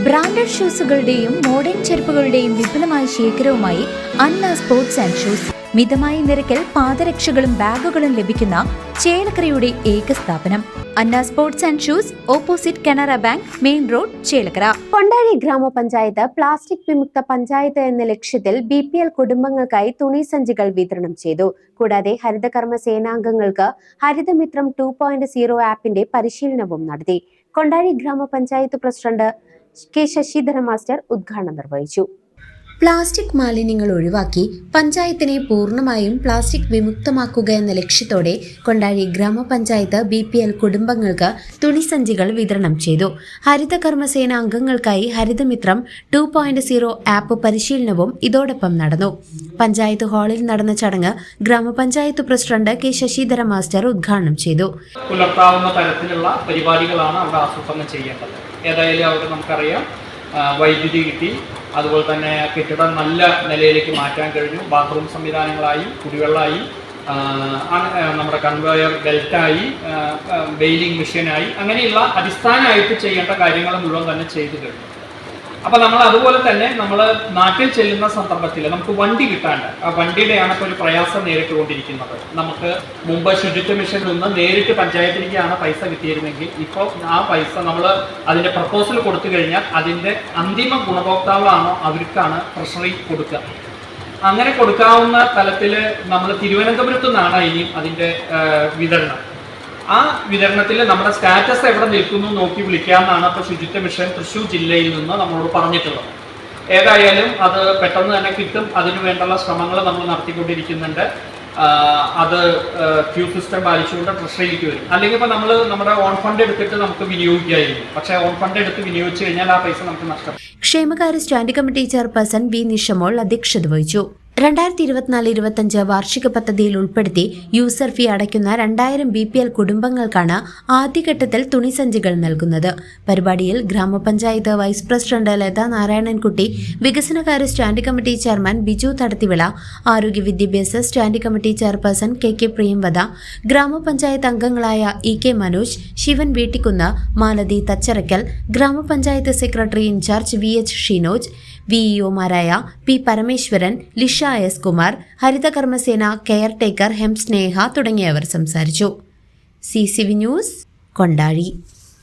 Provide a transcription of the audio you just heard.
Branded ഷൂസുകളുടെയും modern ചെരുപ്പുകളുടെയും വിപുലമായ ശേഖരവുമായി അന്ന സ്പോർട്സ് ആൻഡ് ഷൂസ്. മിതമായ നിരക്കിൽ പാദരക്ഷകളും ബാഗുകളും ലഭിക്കുന്ന ചേലക്കരയുടെ ഏക സ്ഥാപനം. Anna sports and shoes opposite Canara bank main road Chelakkara. Kondazhi ഗ്രാമപഞ്ചായത്ത് പ്ലാസ്റ്റിക് വിമുക്ത പഞ്ചായത്ത് എന്ന ലക്ഷ്യത്തിൽ ബി പി എൽ കുടുംബങ്ങൾക്കായി തുണി സഞ്ചികൾ വിതരണം ചെയ്തു. കൂടാതെ ഹരിതകർമ്മ സേനാംഗങ്ങൾക്ക് ഹരിതമിത്രം ടു പോയിന്റ് സീറോ ആപ്പിന്റെ പരിശീലനവും നടത്തി. കൊണ്ടാഴി ഗ്രാമപഞ്ചായത്ത് പ്രസിഡന്റ് കെ ശശിധര മാസ്റ്റർ ഉദ്ഘാടനം നിർവഹിച്ചു. പ്ലാസ്റ്റിക് മാലിന്യങ്ങൾ ഒഴിവാക്കി പഞ്ചായത്തിനെ പൂർണമായും പ്ലാസ്റ്റിക് വിമുക്തമാക്കുക എന്ന ലക്ഷ്യത്തോടെ കൊണ്ടാഴി ഗ്രാമപഞ്ചായത്ത് ബി പി എൽ കുടുംബങ്ങൾക്ക് തുണിസഞ്ചികൾ വിതരണം ചെയ്തു. ഹരിത കർമ്മസേന അംഗങ്ങൾക്കായി Harithamithram two point zero app പരിശീലനവും ഇതോടൊപ്പം നടന്നു. പഞ്ചായത്ത് ഹാളിൽ നടന്ന ചടങ്ങ് ഗ്രാമപഞ്ചായത്ത് പ്രസിഡന്റ് കെ ശശിധര മാസ്റ്റർ ഉദ്ഘാടനം ചെയ്തു. പുലർത്താവുന്ന തരത്തിലുള്ള പരിപാടികളാണ് അവിടെ ആസൂത്രണം ചെയ്യേണ്ടത്. ഏതായാലും അവിടെ നമുക്കറിയാം. വൈദ്യുതി കിട്ടി. അതുപോലെ തന്നെ കെട്ടിടം നല്ല നിലയിലേക്ക് മാറ്റാൻ കഴിഞ്ഞു. ബാത്റൂം സംവിധാനങ്ങളായി കുടിവെള്ളമായി നമ്മുടെ കൺവെയർ ബെൽറ്റായി ബെയിലിംഗ് മെഷീനായി അങ്ങനെയുള്ള അടിസ്ഥാനമായിട്ട് ചെയ്യേണ്ട കാര്യങ്ങൾ മുഴുവൻ തന്നെ ചെയ്തു കഴിഞ്ഞു. അപ്പൊ നമ്മൾ അതുപോലെ തന്നെ നമ്മൾ നാട്ടിൽ ചെല്ലുന്ന സന്ദർഭത്തിൽ നമുക്ക് വണ്ടി കിട്ടാണ്ട് ആ വണ്ടിയുടെയാണ് ഇപ്പോൾ ഒരു പ്രയാസം നേരിട്ടുകൊണ്ടിരിക്കുന്നത് നമുക്ക് മുമ്പ് ശുചിത്വ മിഷനിൽ നിന്ന് നേരിട്ട് പഞ്ചായത്തിലേക്കാണ് പൈസ കിട്ടിയിരുന്നെങ്കിൽ ഇപ്പോൾ ആ പൈസ നമ്മൾ അതിന്റെ പ്രപ്പോസൽ കൊടുത്തു കഴിഞ്ഞാൽ അതിന്റെ അന്തിമ ഗുണഭോക്താവാണോ അവർക്കാണ് ട്രഷറി കൊടുക്കുക. അങ്ങനെ കൊടുക്കാവുന്ന തലത്തിൽ നമ്മൾ തിരുവനന്തപുരത്തു നിന്നാണ് ഇനിയും അതിന്റെ വിതരണം. ആ വിതരണത്തിൽ നമ്മുടെ സ്റ്റാറ്റസ് എവിടെ നിൽക്കുന്നു നോക്കി വിളിക്കാമെന്നാണ് ഇപ്പോൾ ശുചിത്വ മിഷൻ തൃശ്ശൂർ ജില്ലയിൽ നിന്ന് നമ്മളോട് പറഞ്ഞിട്ടുള്ളത്. ഏതായാലും അത് പെട്ടെന്ന് തന്നെ കിട്ടും. അതിനു വേണ്ടുള്ള ശ്രമങ്ങൾ നമ്മൾ നടത്തിക്കൊണ്ടിരിക്കുന്നുണ്ട്. അത് ക്യൂ സിസ്റ്റം പാലിച്ചുകൊണ്ട് ട്രഷറിയിലേക്ക് വരും. അല്ലെങ്കിൽ ഇപ്പോൾ നമ്മൾ നമ്മുടെ ഓൺ ഫണ്ട് എടുത്തിട്ട് നമുക്ക് വിനിയോഗിക്കായിരുന്നു പക്ഷേ ഓൺ ഫണ്ട് എടുത്ത് വിനിയോഗിച്ചു കഴിഞ്ഞാൽ ആ പൈസ നമുക്ക് നഷ്ടം ക്ഷേമകാര്യ standing committee chairperson V Nishamol അധ്യക്ഷത വഹിച്ചു. രണ്ടായിരത്തി ഇരുപത്തിനാല് ഇരുപത്തഞ്ച് വാർഷിക പദ്ധതിയിൽ ഉൾപ്പെടുത്തി യൂസർ ഫീ അടയ്ക്കുന്ന രണ്ടായിരം ബി പി എൽ കുടുംബങ്ങൾക്കാണ് ആദ്യഘട്ടത്തിൽ തുണിസഞ്ചികൾ നൽകുന്നത്. പരിപാടിയിൽ ഗ്രാമപഞ്ചായത്ത് വൈസ് പ്രസിഡന്റ് ലത നാരായണൻകുട്ടി വികസനകാര്യ standing committee chairman Biju Thadathivila ആരോഗ്യ വിദ്യാഭ്യാസ standing committee chairperson K K Priyamvada ഗ്രാമപഞ്ചായത്ത് അംഗങ്ങളായ ഇ കെ മനോജ് ശിവൻ വീട്ടിക്കുന്ന് മാലതി തച്ചറയ്ക്കൽ ഗ്രാമപഞ്ചായത്ത് secretary incharge V H Shinoj വിഇഒമാരായ P Parameswaran Lisha S Kumar ഹരിതകർമ്മസേന കെയർ ടേക്കർ ഹെം സ്നേഹ തുടങ്ങിയവർ സംസാരിച്ചു. C C V news Kondazhi.